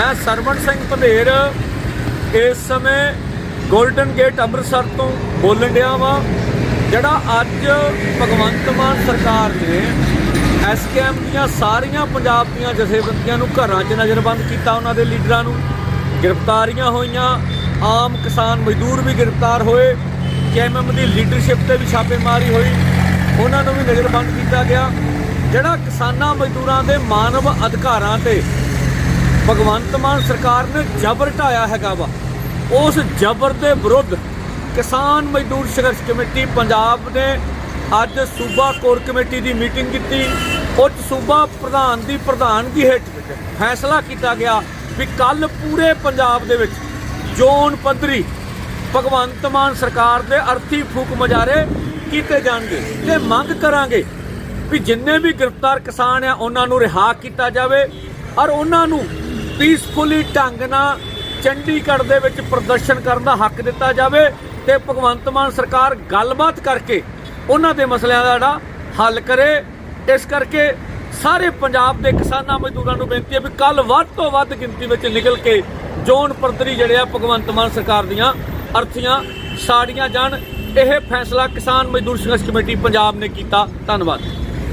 ਮੈਂ ਸਰਵਣ ਸਿੰਘ ਪੰਧੇਰ ਇਸ ਸਮੇਂ ਗੋਲਡਨ ਗੇਟ ਅੰਮ੍ਰਿਤਸਰ ਤੋਂ ਬੋਲਣ ਡਿਆ ਵਾਂ, ਜਿਹੜਾ ਅੱਜ ਭਗਵੰਤ ਮਾਨ ਸਰਕਾਰ ਨੇ ਐਸਕੇਐਮ ਦੀਆਂ ਸਾਰੀਆਂ ਪੰਜਾਬ ਦੀਆਂ ਜਥੇਬੰਦੀਆਂ ਨੂੰ ਘਰਾਂ 'ਚ ਨਜ਼ਰਬੰਦ ਕੀਤਾ ਉਹਨਾਂ ਦੇ ਲੀਡਰਾਂ ਨੂੰ। ਗ੍ਰਿਫਤਾਰੀਆਂ ਹੋਈਆਂ, ਆਮ ਕਿਸਾਨ ਮਜ਼ਦੂਰ ਵੀ ਗ੍ਰਿਫਤਾਰ ਹੋਏ ਕੇਐਮਐਮ ਦੀ ਲੀਡਰਸ਼ਿਪ ਤੇ ਵੀ ਛਾਪੇਮਾਰੀ ਹੋਈ, ਉਹਨਾਂ ਨੂੰ ਵੀ ਨਜ਼ਰਬੰਦ ਕੀਤਾ ਗਿਆ। ਜਿਹੜਾ ਕਿਸਾਨਾਂ ਮਜ਼ਦੂਰਾਂ ਦੇ ਮਾਨਵ ਅਧਿਕਾਰਾਂ ਤੇ ਭਗਵੰਤ ਮਾਨ ਸਰਕਾਰ ਨੇ ਜ਼ਬਰ ਢਾਇਆ ਹੈਗਾ ਵਾ। ਉਸ ਜ਼ਬਰ ਦੇ ਵਿਰੁੱਧ ਕਿਸਾਨ ਮਜ਼ਦੂਰ ਸੰਘਰਸ਼ ਕਮੇਟੀ ਪੰਜਾਬ ਨੇ ਅੱਜ ਸੂਬਾ ਕੋਰ ਕਮੇਟੀ ਦੀ ਮੀਟਿੰਗ ਕੀਤੀ। ਉੱਚ ਸੂਬਾ ਪ੍ਰਧਾਨ ਦੀ ਪ੍ਰਧਾਨਗੀ ਹੇਠ ਫੈਸਲਾ ਕੀਤਾ ਗਿਆ ਵੀ ਕੱਲ ਪੂਰੇ ਪੰਜਾਬ ਦੇ ਵਿੱਚ ਜ਼ੋਨ ਪੱਧਰੀ ਭਗਵੰਤ ਮਾਨ ਸਰਕਾਰ ਦੇ ਅਰਥੀ ਫੂਕ ਮਜਾਰੇ ਕੀਤੇ ਜਾਣਗੇ ਤੇ ਮੰਗ ਕਰਾਂਗੇ ਵੀ ਜਿੰਨੇ ਵੀ ਗ੍ਰਿਫਤਾਰ ਕਿਸਾਨ ਆ, ਉਹਨਾਂ ਨੂੰ ਰਿਹਾ ਕੀਤਾ ਜਾਵੇ। ਔਰ ਉਹਨਾਂ ਨੂੰ ਪੀਸਫੁਲੀ ਢੰਗ ਨਾਲ ਚੰਡੀਗੜ੍ਹ ਦੇ ਵਿੱਚ ਪ੍ਰਦਰਸ਼ਨ ਕਰਨ ਦਾ ਹੱਕ ਦਿੱਤਾ ਜਾਵੇ ਤੇ ਭਗਵੰਤ ਮਾਨ ਸਰਕਾਰ ਗੱਲਬਾਤ ਕਰਕੇ ਉਹਨਾਂ ਦੇ ਮਸਲਿਆਂ ਦਾ ਜਿਹੜਾ ਹੱਲ ਕਰੇ। ਇਸ ਕਰਕੇ ਸਾਰੇ ਪੰਜਾਬ ਦੇ ਕਿਸਾਨਾਂ ਮਜ਼ਦੂਰਾਂ ਨੂੰ ਬੇਨਤੀ ਹੈ ਵੀ ਕੱਲ ਵੱਧ ਤੋਂ ਵੱਧ ਗਿਣਤੀ ਵਿੱਚ ਨਿਕਲ ਕੇ ਜ਼ੋਨ ਪੱਧਰੀ ਜਿਹੜੇ ਆ ਭਗਵੰਤ ਮਾਨ ਸਰਕਾਰ ਦੀਆਂ ਅਰਥੀਆਂ ਸਾੜੀਆਂ ਜਾਣ। ਇਹ ਫੈਸਲਾ ਕਿਸਾਨ ਮਜ਼ਦੂਰ ਸੰਘਰਸ਼ ਕਮੇਟੀ ਪੰਜਾਬ ਨੇ ਕੀਤਾ। ਧੰਨਵਾਦ।